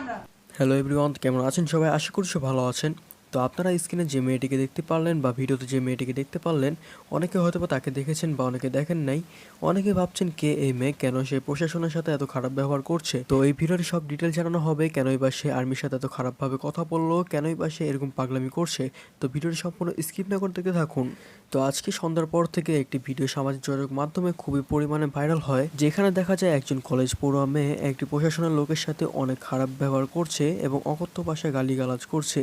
আমরা। Hello everyone কেমন আছেন সবাই? আশা করছি ভালো আছেন। তো আপনারা স্ক্রিনে যে মেয়েটিকে দেখতে পারলেন বা ভিডিওতে যে মেয়েটিকে দেখতে পারলেন, অনেকে হয়তো বা তাকে দেখেছেন বা অনেকে দেখেন নাই। অনেকে ভাবছেন, কে এই মেয়ে? কেন সে প্রশাসনের সাথে এত খারাপ ব্যবহার করছে? তো এই ভিডিওর সব ডিটেল জানানো হবে, কেনই বা সে আর্মির সাথে এত খারাপভাবে কথা বলল, কেনই বা সে এরকম পাগলামি করছে। তো ভিডিওটি সম্পূর্ণ স্কিপ না করে দেখতে থাকুন। তো আজকে সন্ধ্যার পর থেকে একটি ভিডিও সামাজিক যোগাযোগ মাধ্যমে খুবই পরিমাণে ভাইরাল হয়, যেখানে দেখা যায় একজন কলেজ পড়ুয়া মেয়ে একটি প্রশাসনের লোকের সাথে অনেক খারাপ ব্যবহার করছে এবং অকথ্য ভাষায় গালিগালাজ করছে।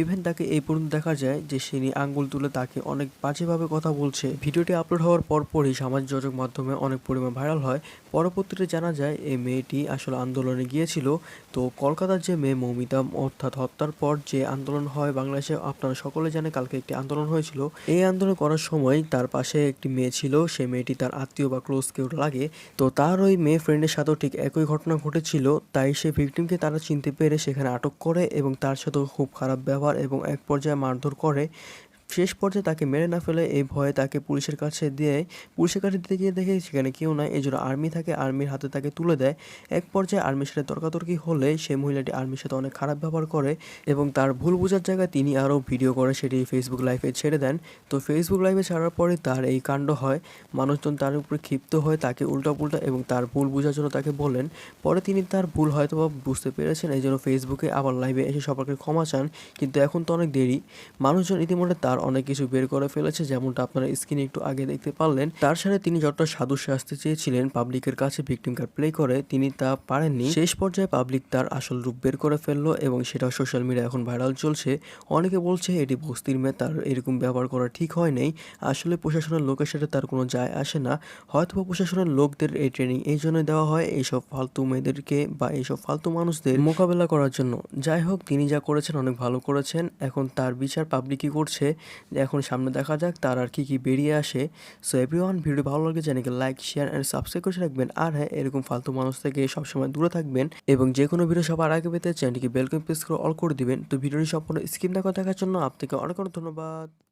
ইভেন তাকে এই পর্যন্ত দেখা যায় যে সে আঙ্গুল তুলে তাকে অনেক বাজেভাবে কথা বলছে। ভিডিওটি আপলোড হওয়ার পরপরই সামাজিক যোগাযোগ মাধ্যমে অনেক পরিমাণ ভাইরাল হয়। পরবর্তীতে জানা যায়, এই মেয়েটি আসলে আন্দোলনে গিয়েছিল। তো কলকাতার যে মেয়ে মৌমিতা অর্থাৎ হত্যার পর যে আন্দোলন হয় বাংলাদেশে, আপনারা সকলে জানে কালকে একটি আন্দোলন হয়েছিল। এই আন্দোলন করার সময় তার পাশে একটি মেয়ে ছিল। সেই মেয়েটি তার আত্মীয় বা ক্লোজ কেউ লাগে। তো তার ওই মেয়ে ফ্রেন্ডের সাথেও ঠিক একই ঘটনা ঘটেছিল। তাই সে ভিকটিমকে তারা চিনতে পেরে সেখানে আটক করে এবং তার সাথেও খুব খারাপ ব্যবহার এবং এক পর্যায়ে মারধর করে শেষ পর্যায়ে তাকে মেরে না ফেলে এই ভয়ে তাকে পুলিশের কাছে দিয়ে, পুলিশের কাছে দিতে গিয়ে দেখে সেখানে কেউ নাই। এই জন্য আর্মি থাকে, আর্মির হাতে তাকে তুলে দেয়। এক পর্যায়ে আর্মির সাথে তর্কাতর্কি হলে সেই মহিলাটি আর্মির সাথে অনেক খারাপ ব্যবহার করে এবং তার ভুল বোঝার জায়গায় তিনি আরও ভিডিও করে সেটি ফেসবুক লাইভে ছেড়ে দেন। তো ফেসবুক লাইভে ছাড়ার পরে তার এই কাণ্ড হয়। মানুষজন তার উপরে ক্ষিপ্ত হয়ে তাকে উল্টা পুল্টা এবং তার ভুল বোঝার জন্য তাকে বলেন। পরে তিনি তার ভুল হয়তো বা বুঝতে পেরেছেন এই জন্য ফেসবুকে আবার লাইভে এসে সবাইকে ক্ষমা চান, কিন্তু এখন তো অনেক দেরি। মানুষজন ইতিমধ্যে তার অনেক কিছু বের করে ফেলেছে, যেমনটা আপনারা স্ক্রিনে একটু আগে দেখতে পারলেন। তার সাথে তিনি যতটা সাধু আসতে চেয়েছিলেন, পাবলিকের কাছে ভিকটিম কার্ড প্লে করে, তিনি তা পারেননি। শেষ পর্যায়ে পাবলিক তার আসল রূপ বের করে ফেলল এবং সেটা সোশ্যাল মিডিয়া এখন ভাইরাল চলছে। অনেকে বলছে এটি বস্তির মেয়ে, তার এরকম ব্যবহার করা ঠিক হয় নাই। আসলে প্রশাসনের লোকের সাথে তার কোনো যায় আসে না। হয়তো প্রশাসনের লোকদের এই ট্রেনিং এই জন্য দেওয়া হয় এইসব ফালতু মেয়েদেরকে বা এইসব ফালতু মানুষদের মোকাবেলা করার জন্য। যাই হোক, তিনি যা করেছেন অনেক ভালো করেছেন। এখন তার বিচার পাবলিকই করছে। এখন সামনে দেখা যাক তার আর কি কি বেরিয়ে আসে। সো এভরিওয়ান ভিডিও ভালো লাগে চ্যানেলকে লাইক শেয়ার অ্যান্ড সাবস্ক্রাইব করে রাখবেন। আর হ্যাঁ এরকম ফালতু মানুষ থেকে সবসময় দূরে থাকবেন এবং যে কোনো ভিডিও সবার আগে পেতে চ্যানেলটিকে বেলকম প্রেস করে অল করে দিবেন। তো ভিডিওটি সম্পূর্ণ স্ক্রিন দেখা দেখার জন্য আপনাকে অনেক অনেক ধন্যবাদ।